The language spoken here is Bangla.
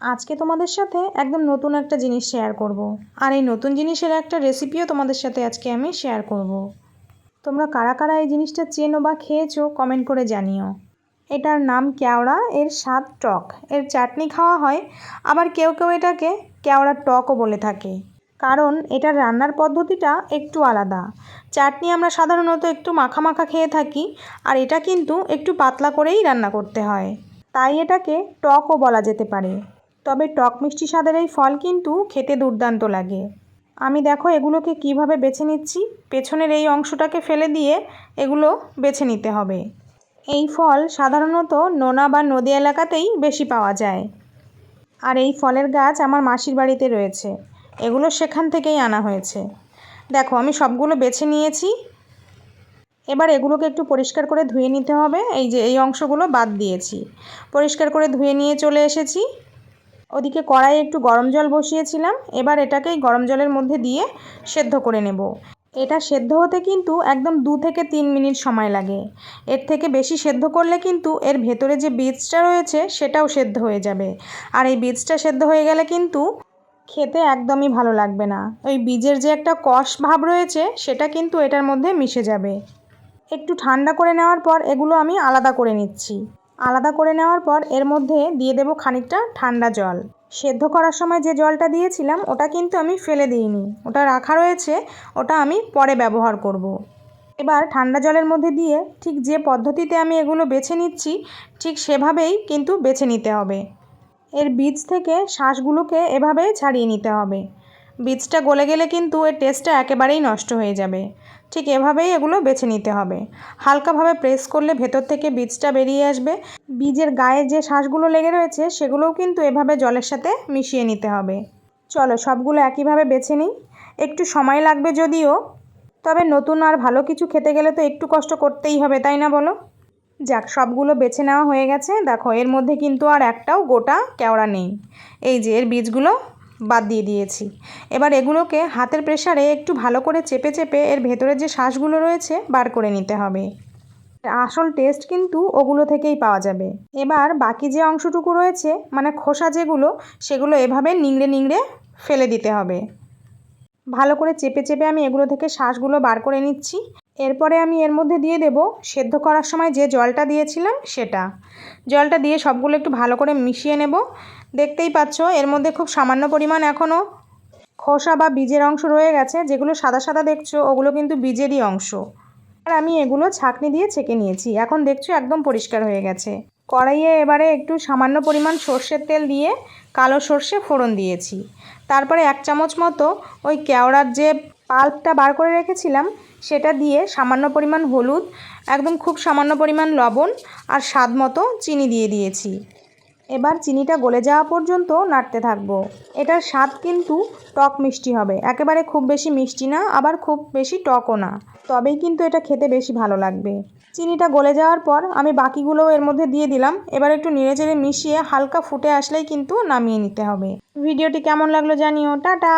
আজকে তোমাদের সাথে একদম নতুন একটা জিনিস শেয়ার করব। আর এই নতুন জিনিসের একটা রেসিপিও তোমাদের সাথে আজকে আমি শেয়ার করব। তোমরা কারা কারা এই জিনিসটা চেনো বা খেয়েছো কমেন্ট করে জানিও। এটার নাম কেওড়া, এর স্বাদ টক। এর চাটনি খাওয়া হয়, আবার কেউ কেউ এটাকে কেওড়ার টকও বলে থাকে। কারণ এটার রান্নার পদ্ধতিটা একটু আলাদা। চাটনি আমরা সাধারণত একটু মাখা মাখা খেয়ে থাকি, আর এটা কিন্তু একটু পাতলা করেই রান্না করতে হয়। তাই এটাকে টকও বলা যেতে পারে। তবে টক মিষ্টি স্বাদের এই ফল কিন্তু খেতে দুর্দান্ত লাগে। আমি দেখো এগুলোকে কীভাবে বেছে নিচ্ছি। পেছনের এই অংশটাকে ফেলে দিয়ে এগুলো বেছে নিতে হবে। এই ফল সাধারণত নোনা বা নদী এলাকাতেই বেশি পাওয়া যায়। আর এই ফলের গাছ আমার মাসির বাড়িতে রয়েছে। এগুলো সেখান থেকেই আনা হয়েছে। দেখো আমি সবগুলো বেছে নিয়েছি। এবার এগুলোকে একটু পরিষ্কার করে ধুয়ে নিতে হবে। এই যে এই অংশগুলো বাদ দিয়েছি। পরিষ্কার করে ধুয়ে নিয়ে চলে এসেছি। ওদিকে কড়াই একটু গরম জল বসিয়েছিলাম। এবার এটাকেই গরম জলের মধ্যে দিয়ে সেদ্ধ করে নেব। এটা সেদ্ধ হতে কিন্তু একদম দু থেকে তিন মিনিট সময় লাগে। এর থেকে বেশি সেদ্ধ করলে কিন্তু এর ভেতরে যে বীজটা রয়েছে সেটাও সেদ্ধ হয়ে যাবে। আর এই বীজটা সেদ্ধ হয়ে গেলে কিন্তু খেতে একদমই ভালো লাগবে না। ওই বীজের যে একটা কষ ভাব রয়েছে, সেটা কিন্তু এটার মধ্যে মিশে যাবে। একটু ঠান্ডা করে নেওয়ার পর এগুলো আমি আলাদা করে নিচ্ছি। আলাদা করে নেওয়ার পর এর মধ্যে দিয়ে দেবো খানিকটা ঠান্ডা জল। সেদ্ধ করার সময় যে জলটা দিয়েছিলাম, ওটা কিন্তু আমি ফেলে দিইনি। ওটা রাখা রয়েছে, ওটা আমি পরে ব্যবহার করব। এবার ঠান্ডা জলের মধ্যে দিয়ে ঠিক যে পদ্ধতিতে আমি এগুলো বেছে নিচ্ছি, ঠিক সেভাবেই কিন্তু বেছে নিতে হবে। এর বীজ থেকে শ্বাসগুলোকে এভাবে ছাড়িয়ে নিতে হবে। বীজটা গলে গেলে কিন্তু এর টেস্টটা একেবারেই নষ্ট হয়ে যাবে। ঠিক এভাবেই এগুলো বেছে নিতে হবে। হালকাভাবে প্রেস করলে ভেতর থেকে বীজটা বেরিয়ে আসবে। বীজের গায়ে যে শ্বাসগুলো লেগে রয়েছে, সেগুলোও কিন্তু এভাবে জলের সাথে মিশিয়ে নিতে হবে। চলো সবগুলো একইভাবে বেছে নিই। একটু সময় লাগবে যদিও, তবে নতুন আর ভালো কিছু খেতে গেলে তো একটু কষ্ট করতেই হবে, তাই না বলো? যাক, সবগুলো বেছে নেওয়া হয়ে গেছে। দেখো, এর মধ্যে কিন্তু আর একটাও গোটা কেওড়া নেই। এই যে, এর বীজগুলো বাদ দিয়ে দিয়েছি। এবার এগুলোকে হাতের প্রেসারে একটু ভালো করে চেপে চেপে এর ভেতরে যে শ্বাসগুলো রয়েছে বার করে নিতে হবে। আসল টেস্ট কিন্তু ওগুলো থেকেই পাওয়া যাবে। এবার বাকি যে অংশটুকু রয়েছে মানে খোসা যেগুলো, সেগুলো এভাবে নিংড়ে নিংড়ে ফেলে দিতে হবে। ভালো করে চেপে চেপে আমি এগুলো থেকে শ্বাসগুলো বার করে নিচ্ছি। এরপরে আমি এর মধ্যে দিয়ে দেব সেদ্ধ করার সময় যে জলটা দিয়েছিলাম সেটা। জলটা দিয়ে সবগুলো একটু ভালো করে মিশিয়ে নেব। দেখতেই পাচ্ছ, এর মধ্যে খুব সামান্য পরিমাণ এখনও খোসা বা বীজের অংশ রয়ে গেছে, যেগুলো সাদা সাদা দেখছ, ওগুলো কিন্তু বীজেরই অংশ। আর আমি এগুলো ছাঁকনি দিয়ে ছেঁকে নিয়েছি, এখন দেখছ একদম পরিষ্কার হয়ে গেছে। কড়াইয়ে এবারে একটু সামান্য পরিমাণ সর্ষের তেল দিয়ে কালো সর্ষে ফোড়ন দিয়েছি। তারপরে এক চামচ মতো ওই কেওড়ার যে পাল্পটা বার করে রেখেছিলাম, সেটা দিয়ে সামান্য পরিমাণ হলুদ, একদম খুব সামান্য পরিমাণ লবণ আর স্বাদ মতো চিনি দিয়ে দিয়েছি। এবার চিনিটা গলে যাওয়া পর্যন্ত নাড়তে থাকব। এটার স্বাদ কিন্তু টক মিষ্টি হবে। একেবারে খুব বেশি মিষ্টি না, আবার খুব বেশি টকও না। তবেই কিন্তু এটা খেতে বেশি ভালো লাগবে। চিনিটা গলে যাওয়ার পর আমি বাকিগুলোও এর মধ্যে দিয়ে দিলাম। এবার একটু নেড়েচেড়ে মিশিয়ে হালকা ফুটে আসলেই কিন্তু নামিয়ে নিতে হবে। ভিডিওটি কেমন লাগল জানিও। টাটা!